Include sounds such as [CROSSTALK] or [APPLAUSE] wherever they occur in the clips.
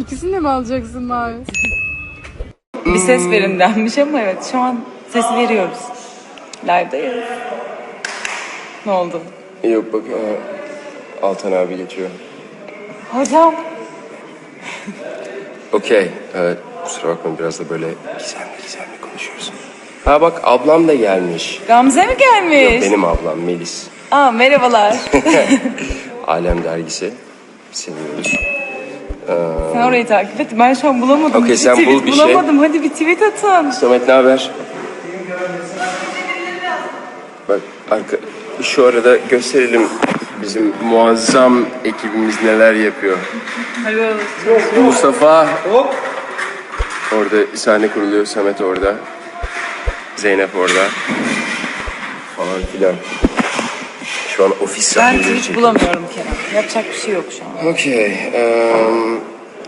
İkisini de mi alacaksın mavi? Bir ses verin denmiş ama evet şu an sesi veriyoruz. Live'dayız. Ne oldu? Yok bak aa, Altan abi geçiyor. Hocam. Okey. Evet, kusura bakma biraz da böyle gizemli gizemli konuşuyoruz. Ha bak ablam da gelmiş. Gamze mi gelmiş? Yok benim ablam Melis. Aa merhabalar. [LAUGHS] Alem dergisi. Seviyoruz. Sen orayı takip et. Ben şu an bulamadım. Okey, sen tweet bul bir şey. bulamadım. Hadi bir tweet atın. Samet ne haber? Bak arka, şu arada gösterelim bizim muazzam ekibimiz neler yapıyor. Hadi oğlum. Mustafa orada sahne kuruluyor. Samet orada. Zeynep orada. Falan filan. Şu an ofis Ben sahneleri tweet bulamıyorum Kerem. Yapacak bir şey yok şu an. Okey. eee,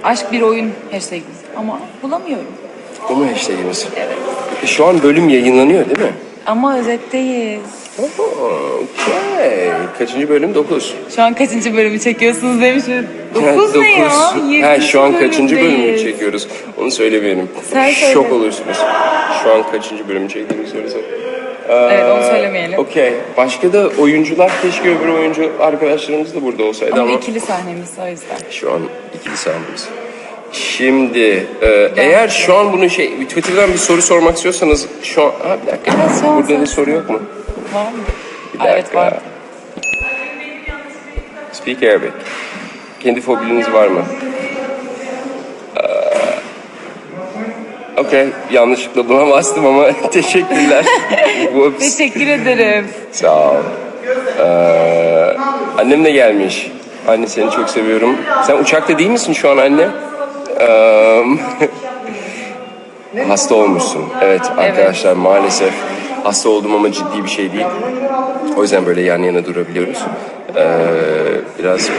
Aşk bir oyun hashtagimiz. Ama bulamıyorum. bu mu hashtagimiz? Şu an bölüm yayınlanıyor değil mi? Ama özetteyiz. Okey. Kaçıncı bölüm? 9. Şu an kaçıncı bölümü çekiyorsunuz demişim. [LAUGHS] Dokuz ne ya? Ha, Yedinci şu an kaçıncı bölümü bölümdeyiz. çekiyoruz? Onu söylemeyelim. Sen söyle. Şok olursunuz. Şu an kaçıncı bölümü çektiğimizi söylesem. Evet onu söylemeyelim. Okey. Başka da oyuncular keşke öbür oyuncu arkadaşlarımız da burada olsaydı Ama, ama, ikili sahnemiz o yüzden. şu an ikili sahnedeyiz. Şimdi e, eğer şu an bunu şey Twitter'dan bir soru sormak istiyorsanız şu an ha, bir dakika. Evet, sor, Burada sor, da soru yok mu? Var mı? Bir Aa, Evet dakika. var. Speak Arabic. Kendi fobiniz var mı? Okey, yanlışlıkla buna bastım ama [LAUGHS] teşekkürler. Teşekkür ederim. Sağ ol. Ee, annem de gelmiş. Anne seni çok seviyorum. Sen uçakta değil misin şu an anne? Ee, [LAUGHS] hasta olmuşsun. Evet arkadaşlar maalesef hasta oldum ama ciddi bir şey değil. O yüzden böyle yan yana durabiliyoruz. Ee, biraz